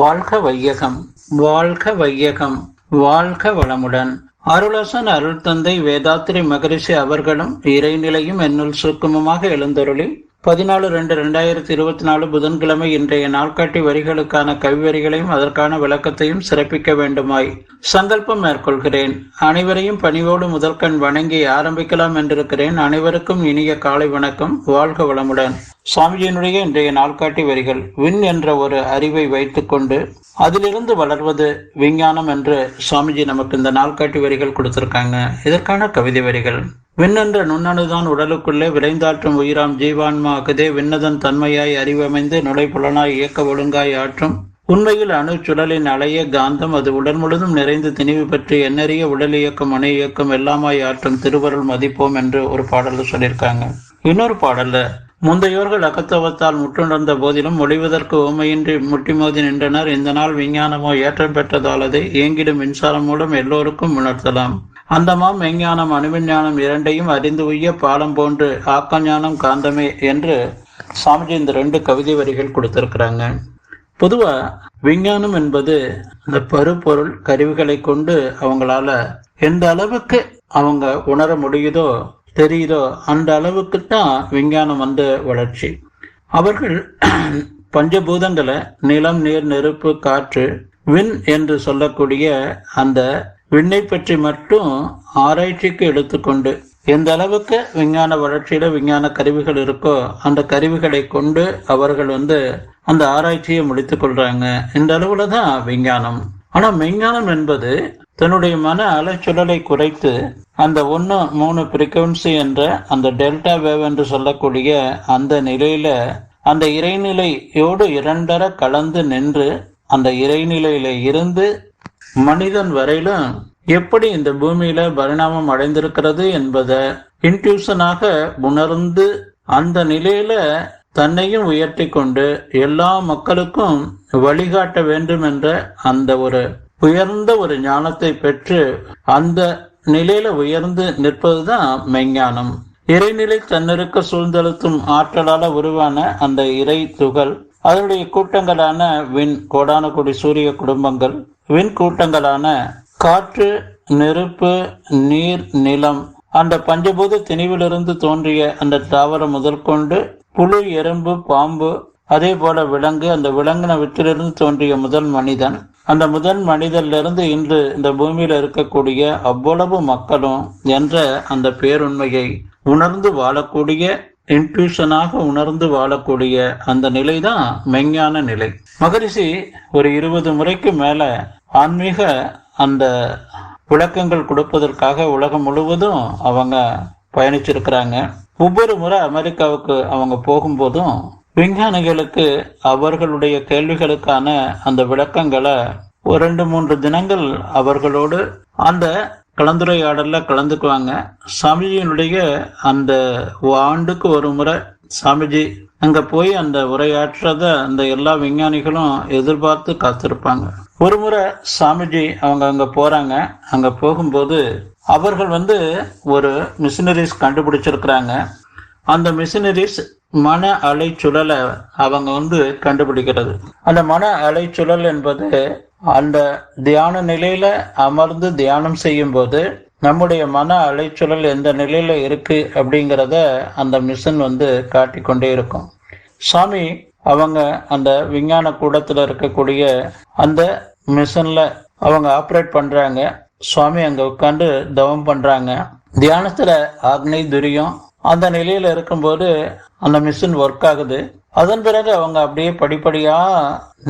வாழ்க வையகம் வாழ்க வையகம் வாழ்க வளமுடன். அருளசன் அருள் தந்தை வேதாத்திரி மகரிஷி அவர்களும் இறைநிலையும் என்னுள் சுக்குமமாக எழுந்தருளி பதினாலு ரெண்டு ரெண்டாயிரத்தி இருபத்தி நாலு புதன்கிழமை இன்றைய நாள்காட்டி வரிகளுக்கான கவிவரிகளையும் அதற்கான விளக்கத்தையும் சிறப்பிக்க வேண்டுமாய் சங்கல்பம் மேற்கொள்கிறேன். அனைவரையும் பணிவோடு முதற்கண் வணங்கி ஆரம்பிக்கலாம் என்றிருக்கிறேன். அனைவருக்கும் இனிய காலை வணக்கம். வாழ்க வளமுடன். சுவாமிஜியினுடைய இன்றைய நாள்காட்டி வரிகள் விண் என்ற ஒரு அறிவை வைத்துக்கொண்டு அதிலிருந்து வளர்வது விஞ்ஞானம் என்று சுவாமிஜி நமக்கு இந்த நாள்காட்டி வரிகள் கொடுத்திருக்காங்க. இதற்கான கவிதை வரிகள். விண்ணென்ற நுண்ணணுதான் உடலுக்குள்ளே விரைந்தாற்றும் உயிராம் ஜீவான்மா அகுதே விண்ணதன் தன்மையாய் அறிவமைந்து நுழைப்புலனாய் இயக்க ஒழுங்காய் ஆற்றும். உண்மையில் அணு சுழலின் அலைய காந்தம் அது உடல் முழுதும் நிறைந்து திணிவு பற்றி எண்ணறிய உடல் இயக்கம் அணு இயக்கம் எல்லாமாய் ஆற்றும் திருவருள் மதிப்போம் என்று ஒரு பாடல்ல சொல்லியிருக்காங்க. இன்னொரு பாடல்ல முந்தையோர்கள் அகத்தவத்தால் முற்றுணர்ந்த போதிலும் ஒளிவதற்கு ஓமையின்றி முட்டி மோதி நின்றனர். இந்த நாள் விஞ்ஞானமோ ஏற்றம் பெற்றதாலது இயங்கிடும் மின்சாரம் மூலம் எல்லோருக்கும் உணர்த்தலாம். அந்தமாம் மெஞ்ஞானம் அணுவிஞ்ஞானம் இரண்டையும் அறிந்து உய்ய பாலம் போன்று ஆக்கஞானம் காந்தமே என்று சாமிஜி இந்த ரெண்டு கவிதை வரிகள் கொடுத்திருக்கிறாங்க. பொதுவா விஞ்ஞானம் என்பது இந்த பருப்பொருள் கருவிகளை கொண்டு அவங்களால எந்த அளவுக்கு அவங்க உணர முடியுதோ தெரியுதோ? அந்த அளவுக்கு தான் விஞ்ஞானம் வந்து வளர்ச்சி. அவர்கள் பஞ்சபூதங்களை நிலம் நீர் நெருப்பு காற்று விண் என்று சொல்லக்கூடிய அந்த விண்ணை பற்றி மட்டும் ஆராய்ச்சிக்கு எடுத்துக்கொண்டு எந்த அளவுக்கு விஞ்ஞான வளர்ச்சியில விஞ்ஞான கருவிகள் இருக்கோ அந்த கருவிகளை கொண்டு அவர்கள் வந்து அந்த ஆராய்ச்சியை முடித்துக் கொள்றாங்க. இந்த அளவுல தான் விஞ்ஞானம். ஆனா விஞ்ஞானம் என்பது தன்னுடைய மன அலைச்சுழலை குறைத்து அந்த ஒன்று மூணு பிரிக்வன்சி என்ற அந்த டெல்டா வேவ் என்று சொல்லக்கூடிய அந்த நிலையில அந்த இறைநிலையோடு இரண்டர கலந்து நின்று அந்த இறைநிலையில இருந்து மனிதன் வரையிலும் எப்படி இந்த பூமியில பரிணாமம் அடைந்திருக்கிறது என்பதை இன்ட்யூஷனாக உணர்ந்து அந்த நிலையில தன்னையும் உயர்த்தி கொண்டு எல்லா மக்களுக்கும் வழிகாட்ட வேண்டும் என்ற அந்த ஒரு உயர்ந்த ஒரு ஞானத்தை பெற்று அந்த நிலையில உயர்ந்து நிற்பதுதான் மெஞ்ஞானம் இறைநிலை தன்னிருக்க சூழ்ந்தெழுத்தும் ஆற்றலால உருவான அந்த இறை துகள் அதனுடைய கூட்டங்களான விண் கோடான கோடி சூரிய குடும்பங்கள் விண் கூட்டங்களான காற்று நெருப்பு நீர் நிலம் அந்த பஞ்சபூத திணிவிலிருந்து தோன்றிய அந்த தாவரம் முதற்கொண்டு புழு எறும்பு பாம்பு அதே போல விலங்கு அந்த விலங்கின விற்றிலிருந்து தோன்றிய முதல் மனிதன். அந்த முதல் மனிதரிலிருந்து இன்று இந்த பூமியில் இருக்கக்கூடிய அவ்வளவு மக்களும் என்ற அந்த பேருண்மையை உணர்ந்து வாழக்கூடிய இன்ட்யூஷனாக உணர்ந்து வாழக்கூடிய அந்த நிலை தான் மெஞ்ஞான நிலை. மகரிஷி ஒரு இருபது முறைக்கு மேல ஆன்மீக அந்த விளக்கங்கள் கொடுப்பதற்காக உலகம் முழுவதும் அவங்க பயணிச்சிருக்கிறாங்க. ஒவ்வொரு முறை அமெரிக்காவுக்கு அவங்க போகும்போதும் விஞ்ஞானிகளுக்கு அவர்களுடைய கேள்விகளுக்கான அந்த விளக்கங்களை ஒரு ரெண்டு மூன்று தினங்கள் அவர்களோடு அந்த கலந்துரையாடல்ல கலந்துக்குவாங்க. சாமிஜியினுடைய அந்த ஆண்டுக்கு ஒரு முறை சாமிஜி அங்க போய் அந்த உரையாற்றத அந்த எல்லா விஞ்ஞானிகளும் எதிர்பார்த்து காத்திருப்பாங்க. ஒரு முறை சாமிஜி அவங்க அங்க போறாங்க. அங்க போகும்போது அவர்கள் வந்து ஒரு மிஷினரிஸ் கண்டுபிடிச்சிருக்கிறாங்க. அந்த மிஷினரிஸ் மன அலை சுழலை அவங்க வந்து கண்டுபிடிக்கிறது. அந்த மன அலை சுழல் என்பது அந்த தியான நிலையில அமர்ந்து தியானம் செய்யும் போது நம்முடைய மன அலைச்சூழல் எந்த நிலையில இருக்கு அப்படிங்கிறத அந்த மிஷின் வந்து காட்டி கொண்டே இருக்கும். சாமி அவங்க அந்த விஞ்ஞான கூடத்துல இருக்கக்கூடிய அந்த மிஷின்ல அவங்க ஆப்ரேட் பண்றாங்க. சுவாமி அங்க உட்காந்து தவம் பண்றாங்க. தியானத்துல ஆக்னை துரியம் அந்த நிலையில இருக்கும்போது அந்த மிஷின் ஒர்க் ஆகுது. அதன் பிறகு அவங்க அப்படியே படிப்படியா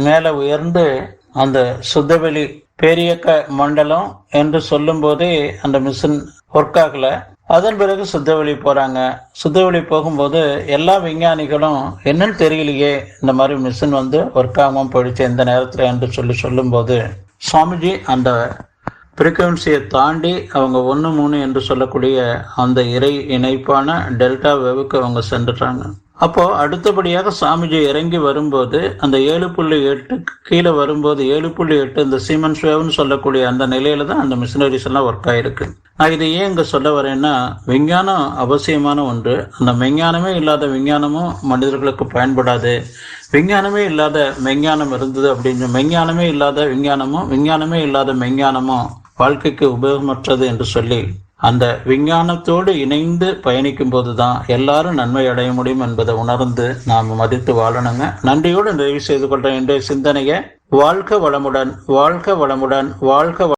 மேல உயர்ந்து அந்த சுத்தவெளி பேரியக்க மண்டலம் என்று சொல்லும் போதே அந்த மிஷின் ஒர்க் ஆகல. அதன் பிறகு சுத்தவெளி போறாங்க. சுத்தவெளி போகும்போது எல்லா விஞ்ஞானிகளும் என்னன்னு தெரியலையே இந்த மாதிரி மிஷின் வந்து ஒர்க் ஆகாம போயிடுச்சு எந்த நேரத்துல என்று சொல்லி சொல்லும்போது சுவாமிஜி அந்த ஃப்ரீக்குவென்சியை தாண்டி அவங்க ஒன்று மூணு என்று சொல்லக்கூடிய அந்த இறை இணைப்பான டெல்டா வெவுக்கு அவங்க சென்றுட்டாங்க. அப்போ அடுத்தபடியாக சாமிஜி இறங்கி வரும்போது அந்த ஏழு புள்ளி எட்டு கீழே வரும்போது ஏழு புள்ளி எட்டு இந்த சீமன் ஸ்வேவ்னு சொல்லக்கூடிய அந்த நிலையில தான் அந்த மிஷினரிஸ் எல்லாம் ஒர்க் ஆயிருக்கு. நான் இதை ஏன் இங்க சொல்ல வரேன்னா விஞ்ஞானம் அவசியமான ஒன்று. அந்த விஞ்ஞானமே இல்லாத விஞ்ஞானமும் மனிதர்களுக்கு பயன்படாது. விஞ்ஞானமே இல்லாத மெஞ்ஞானம் இருந்தது அப்படின்னு மெஞ்ஞானமே இல்லாத விஞ்ஞானமும் விஞ்ஞானமே இல்லாத மெஞ்ஞானமும் வாழ்க்கைக்கு உபயோகமற்றது என்று சொல்லி அந்த விஞ்ஞானத்தோடு இணைந்து பயணிக்கும் போதுதான் எல்லாரும் நன்மை அடைய முடியும் என்பதை உணர்ந்து நாம் மதித்து வாழணுங்க. நன்றியோடு நிறைவு செய்து கொள்ற இன்றைய சிந்தனையை வாழ்க வளமுடன் வாழ்க வளமுடன் வாழ்க